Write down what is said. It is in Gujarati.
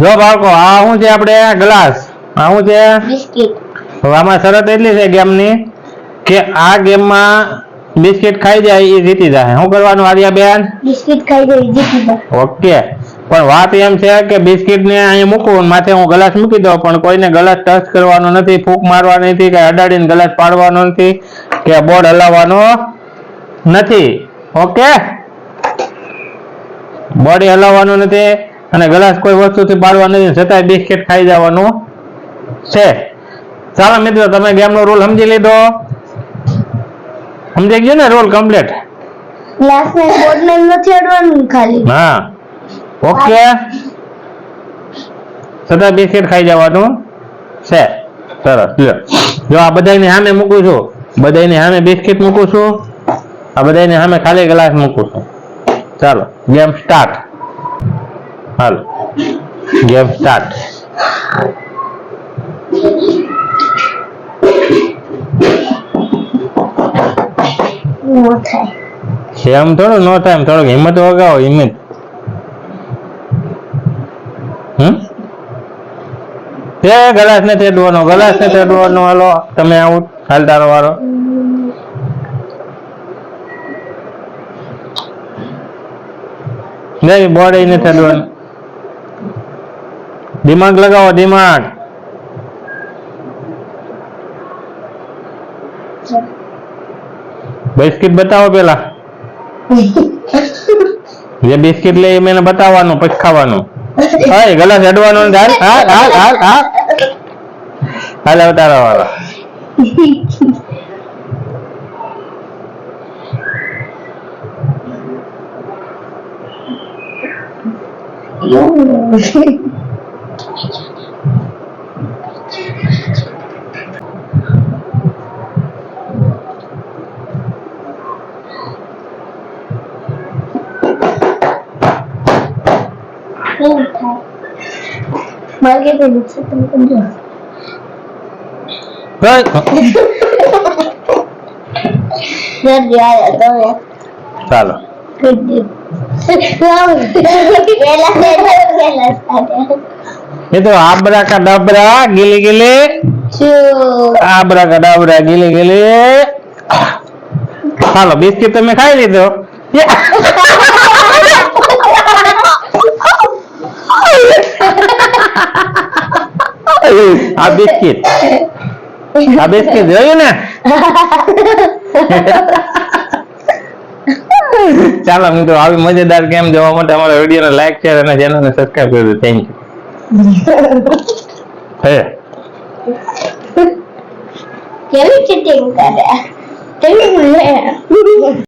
જો બાળકો આ શું છે આપણે? ગ્લાસ. આ શું છે? બિસ્કિટ. હવે આમાં શરત એટલી છે ગેમની કે આ ગેમમાં બિસ્કિટ ખાઈ જાય એ જીતી જાય. શું કરવાનું આર્યાબેન બિસ્કિટ ખાઈ જાય જીતી જાય. ઓકે. પણ વાત એમ છે કે બિસ્કિટ ને અહીં મૂકવું માથે હું ગ્લાસ મૂકી દઉં પણ કોઈને ગ્લાસ ટચ કરવાનો નથી ફૂંક મારવાની નથી કે અડાડીને ગ્લાસ પાડવાનો નથી કે બોર્ડ હલાવવાનો નથી. ઓકે? બોડી હલાવવાનું નથી. અને ગ્લાસ કોઈ વસ્તુથી પાડવા નથી છતાંય બિસ્કિટ ખાઈ જવાનું છે. ચાલો મિત્રો તમે ગેમનો રૂલ સમજી લીધો? સમજી ગયો ને રોલ કમ્પ્લીટ? ગ્લાસ ને નથી અડવાનું ખાલી. હા. ઓકે. સદા બિસ્કિટ ખાઈ જવાનું છે. સરસ. લ્યો. જો આ બધાની સામે મૂકું છું. બધાની સામે બિસ્કિટ મૂકું છું. આ બધાની સામે ખાલી ગ્લાસ મૂકું છું. ચાલો ગેમ સ્ટાર્ટ. હાલો ગેમ સ્ટાર્ટ નો થાય એમ થોડું નો થાય થોડોક હિંમત વગાવો હિંમત. હમ? એ ગલાસ ને તેડવાનો ગલાસ ને તેડવાનો હાલો તમે આવું હાલતારો વાળો નહીં બોડી ને તેડવાનું દિમાગ લગાવો દિમાગ બિસ્કિટ બતાવો પેલા. જે બિસ્કિટ લે એ મને બતાવવાનું પછી ખાવાનું. હા ગલાસ અડવાનો હાલ હાલ હાલ હાલ હાલ. હાલ અવતારા વાળો કેવું થાય મારે કે પેલું છે તમે સમજો હઈ. જલ્દી આવ્યા તમે ચાલો કરી દે પેલા પેલા પેલા સાથે એ તો આબરા કા ડબરા ગીલી ગીલી શું આબરા કા ડબરા ગીલી ગીલી ચાલો બિસ્કિટ તમે ખાઈ લીધો આ બિસ્કિટ. આ બિસ્કિટ જોયું ને? ચાલો મિત્રો આવી મજેદાર ગેમ જોવા માટે અમારા વિડીયોને લાઈક શેર અને ચેનલને સબસ્ક્રાઇબ કરજો થેન્ક યુ હે? કેવી ચીટિંગ કરે? કેવી